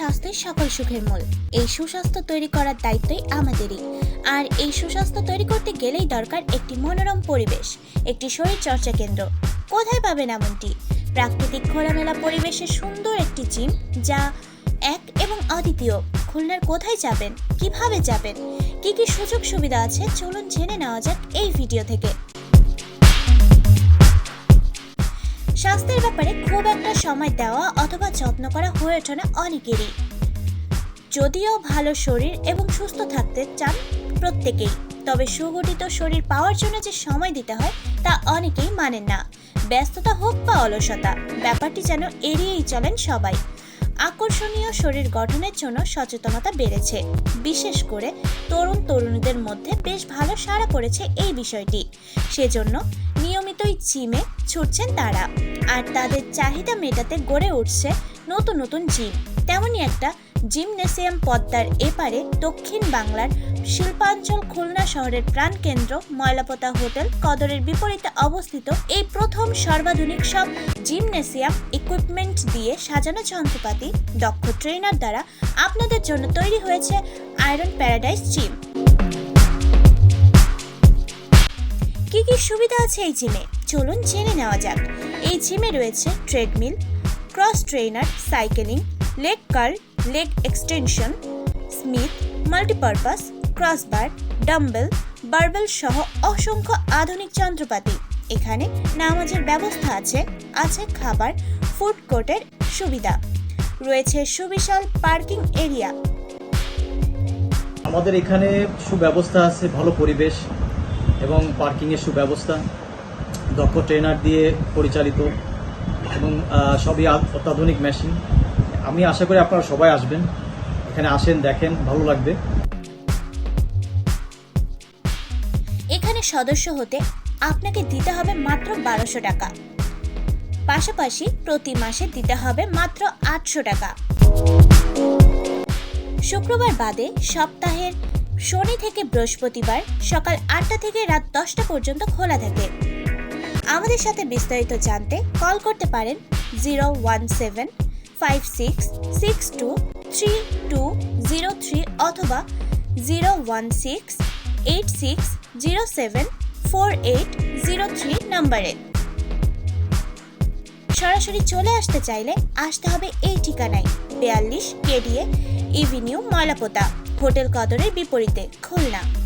স্বাস্থ্যই সকল সুখের মূল। এই সুস্বাস্থ্য তৈরি করার দায়িত্বই আমাদেরই। আর এই সুস্বাস্থ্য তৈরি করতে গেলেই দরকার একটি মনোরম পরিবেশ, একটি শরীর চর্চা কেন্দ্র। কোথায় পাবেন এমনটি? প্রাকৃতিক খোলামেলা পরিবেশে সুন্দর একটি জিম, যা এক এবং অদ্বিতীয়, খুলনার কোথায় যাবেন, কীভাবে যাবেন, কি কি সুযোগ সুবিধা আছে, চলুন জেনে নেওয়া যাক এই ভিডিও থেকে। স্বাস্থ্যের ব্যাপারে খুব একটা সময় দেওয়া অথবা যত্ন করা হয়ে ওঠে না অনেকেরই। যদিও ভালো শরীর এবং সুস্থ থাকতে চান প্রত্যেকেই, তবে সুগঠিত শরীর পাওয়ার জন্য যে সময় দিতে হয় তা অনেকেই মানেন না। ব্যস্ততা হোক বা অলসতা, ব্যাপারটি যেন এড়িয়েই চলেন সবাই। আকর্ষণীয় শরীর গঠনের জন্য সচেতনতা বেড়েছে। বিশেষ করে তরুণ তরুণীদের মধ্যে বেশ ভালো সাড়া পড়েছে এই বিষয়টি। সেজন্য নিয়মিতই জিমে ছুটছেন তারা। আর তাদের চাহিদা মেটাতে গড়ে উঠছে নতুন নতুন জিম। তেমনই একটা জিমনেসিয়াম পদ্মার এপারে দক্ষিণ বাংলার শিল্পাঞ্চল খুলনা শহরের প্রাণকেন্দ্র ময়লাপোতা হোটেল কদরের বিপরীতে অবস্থিত এই প্রথম সর্বাধুনিক সব জিমনেসিয়াম ইকুইপমেন্ট দিয়ে সাজানো যন্ত্রপাতি দক্ষ ট্রেনার দ্বারা আপনাদের জন্য তৈরি হয়েছে আয়রন প্যারাডাইস জিম। কি কি সুবিধা আছে এই জিমে? চলুন জেনে নেওয়া যাক। এই জিমে রয়েছে treadmill cross trainer cycling leg curl leg extension smith multipurpose crossbar dumbbell barbell সহ অসংখ্য আধুনিক যন্ত্রপাতি। এখানে নামাজের ব্যবস্থা আছে আছে খাবার ফুড কোর্টের সুবিধা। রয়েছে সুবিশাল পার্কিং এরিয়া। আমাদের এখানে সুব্যবস্থা আছে, ভালো পরিবেশ। এবং পার্কিংয়ের সুব্যবস্থা, দক্ষ ট্রেনার দিয়ে পরিচালিত এবং সবই অত্যাধুনিক মেশিন। আমি আশা করি আপনারা সবাই আসবেন। এখানে আসেন, দেখেন, ভালো লাগবে। এখানে সদস্য হতে আপনাকে দিতে হবে মাত্র বারোশো টাকা। পাশাপাশি প্রতি মাসে দিতে হবে মাত্র আটশো টাকা। শুক্রবার বাদে সপ্তাহের শনি থেকে বৃহস্পতিবার সকাল আটটা থেকে রাত দশটা পর্যন্ত খোলা থাকে। আমাদের সাথে বিস্তারিত জানতে কল করতে পারেন zero one seven five six six two three two zero three অথবা zero one six eight six zero seven four eight zero three নম্বরে। সরাসরি চলে আসতে চাইলে আসতে হবে এই ঠিকানায়, বিয়াল্লিশ কেডিএ ইভিনিউ ময়লাপোতা হোটেল কদরের বিপরীতে খুলনা।